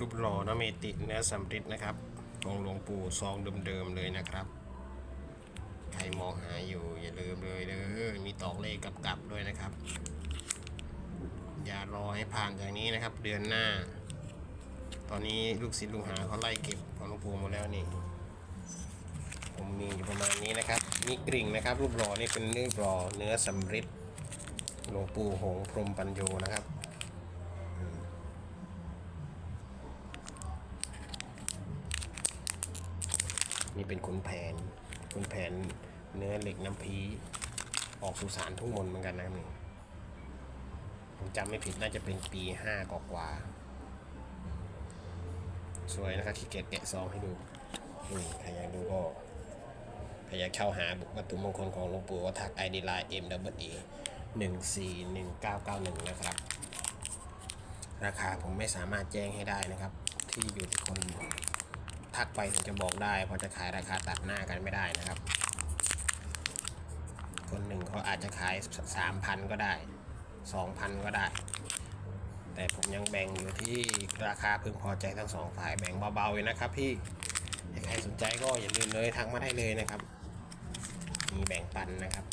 รูปหล่อนะเมติเนื้อสำริดนะครับของหลวงปู่ซองเดิมๆเลยนะครับ ใครมองหาอยู่อย่าลืมเลยเด้อมีตอกเลขกลับๆด้วยนะครับ อย่ารอให้ผ่านจากนี้นะครับ เดือนหน้า ตอนนี้ลูกศิษย์ลูกหาเขาไล่เก็บของหลวงปู่หมดแล้วนี่ผมมีอยู่ประมาณนี้นะครับมีกริ่งนะครับ รูปหล่อนี่เป็นรูปหล่อเนื้อสำริดหลวงปู่หงพรมปัญโยนะครับ นี่เป็นขุนแผนขุนแผนเนื้อเหล็กน้ำพีออกสุสานทุ่งมนเหมือนกันนะครับนี่ผมจำไม่ผิดน่าจะเป็นปีห้ากกว่า สวยนะครับขี้เกียจแกะซองให้ดูนี่ใครอยากดูก็ใครอยากเข้าหาวัตถุมงคลของหลวงปู่ก็ทักไอดีไลน์ M W E หนึ่งสี่หนึ่งเก้าเก้าหนึ่งนะครับ ราคาผมไม่สามารถแจ้งให้ได้นะครับ ที่อยู่ที่คน ทักไปถึงจะบอกได้เพราะจะขายราคาตัดหน้ากันไม่ได้นะครับ คนหนึ่งเขาอาจจะขายสามพันก็ได้สองพันก็ได้ แต่ผมยังแบ่งอยู่ที่ราคาพึงพอใจทั้งสองฝ่ายแบ่งเบาๆเลยนะครับพี่ใครสนใจก็อย่าลืมเลยทักมาได้เลยนะครับ มีแบ่งปันนะครับ